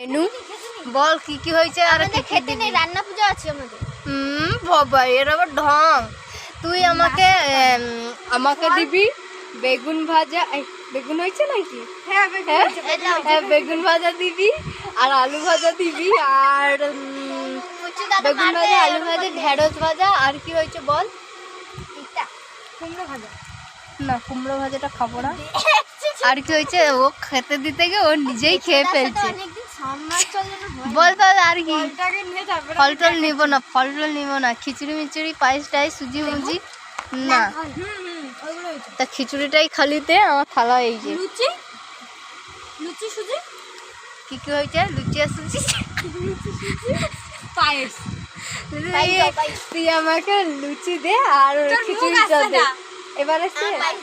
Menu বল কি কি হয়েছে? আর আমাদের খেতে নেই রান্না পুজো আছে আমাদের। হুম বাবা এর আবার ঢং। তুই আমাকে আমাকে দিবি বেগুন ভাজা বেগুন হয়েছে নাকি? হ্যাঁ হ্যাঁ? হ্যাঁ, বেগুন ভাজা দিবি আর আলু ভাজা দিবি আর বেগুন ভাজা আলু ভাজা ঢেঁড়স ভাজা আর কি হয়েছে বল? কুমড়ো ভাজা। না কুমড়ো ভাজাটা খাব না। আর কি হয়েছে? ও খেতে দিতে গিয়ে ও নিজেই খেয়ে ফেলছে। অনেকদিন সম্মান চলে বল বল আর কি ফল টল নিবো না ফল টল নিবো না। খিচুড়ি মিচুড়ি পায়েস টাইস সুজি মুজি না। হুম ওগুলো হয়েছে। তা খিচুড়িটাই খালিতে আমার থালা এই যে লুচি? লুচি সুজি? কি কি হয়েছে? লুচি আর সুজি? পায়েস। তুই- আমাকে লুচি দে আর খিচুড়িটা দে। না। এবার আসছে? হ্যাঁ,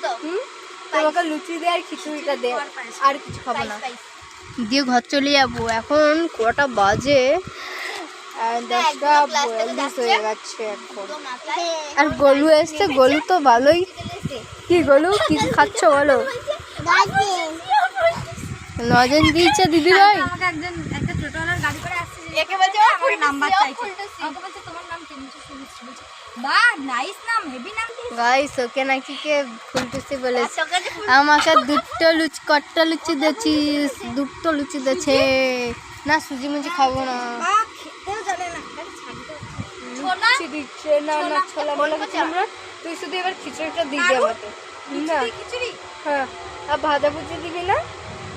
আমাকে লুচি দে আর খিচুড়িটা দে। আর কিছু খাব না। দিয়ে ঘর চলে যাব। এখন কটা বাজে যাচ্ছে। হয়ে এখন। আর গোলু এসছে, গলু তো ভালোই। কি গলু? কি খাচ্ছ বলো? নজন দিচ্ছে দিদি ভাই একজন, একটা গাড়ি করে আসছে নাম্বার চাইছে ফুলটুসি।" আমাকে বলছে তোমার নাম তিনশো ষোলো বলছে বা নাইস নাম হেভি নাম গাইস ওকে নাকি কে ফুলটুসি বলেছে? আমাকে দুটো লুচি কট্টা লুচি দিয়েছিস? দুটো লুচি দিয়েছে। না সুজি মুজি খাব না। খেতেও জানে না। লুচি দিচ্ছে। না না ছোলা। মোলা কিছু না তুই শুধু এবার খিচুড়িটা দিয়ে আমাকে। না। হ্যাঁ। আর ভাজা ভুজি দিবি না?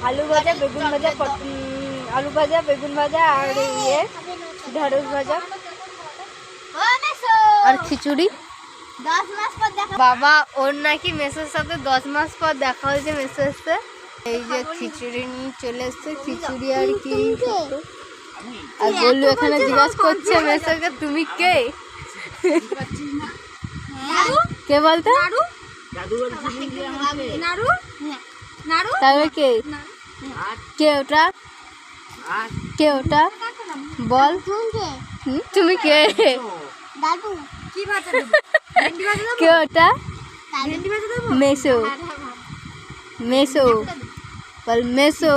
আলু ভাজা বেগুন ভাজা আলু ভাজা বেগুন ভাজা আর ইয়ে ঢেঁড়স ভাজা। আর খিচুড়ি? দশ মাস পর দেখা বাবা ওর নাকি মেসের সাথে দশ মাস পর দেখা হয়েছে মেসের সাথে। এই যে খিচুড়ি নিয়ে চলে এসছে খিচুড়ি আর কি। আর বললু এখানে জিজ্ঞাসা করছে মেসোকে তুমি কে? কে বলতো? নাড়ু কে কে? ওটা? কে ওটা? বল। তুমি কে? দাদু। কি ভাজা দেবো? ভেন্ডি ভাজা দেবো? কে ওটা ভেন্ডি ভাজা দেবো? মেসো। মেসো। বল মেসো।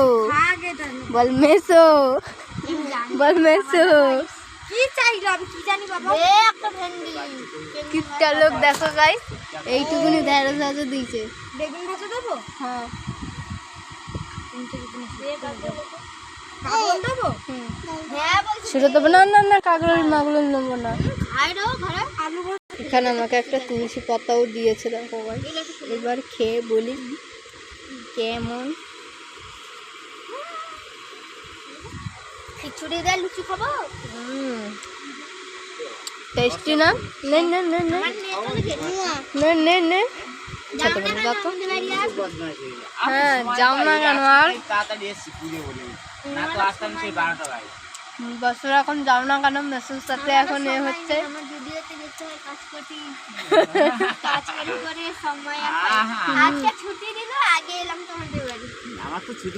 বল মেসো। বল মেসো। কি চাইলো? কি জানি বাবা? এ একটা ভেন্ডি। কিপটা লোক দেখো গাই এইটুকুনি ঢেঁড়স ভাজা দিয়েছে। বেগুন ভাজা দেবো? হ্যাঁ। হ্যাঁ সেটা দেবো না না না কাগল মাগল নেব না। খাই দাও ঘরে আলু ভাজা এখানে আমাকে একটা তুলসী পাতাও দিয়েছে দেখো ভাই। এবার খেয়ে বলি কেমন। খিচুড়ি দিয়ে লুচি খাব? টেস্টি না? নে নে নে নে। নে নে নে। হ্যাঁ যাও না কেন আর? বারোটা বাজে। বছর এখন যাও না কেন? মেসের সাথে এখন এ হচ্ছে। কাজ কাজ করে করে সময়। আজকে ছুটি দিল আগে এলাম তোমাদের বাড়ি আমার তো ছুটি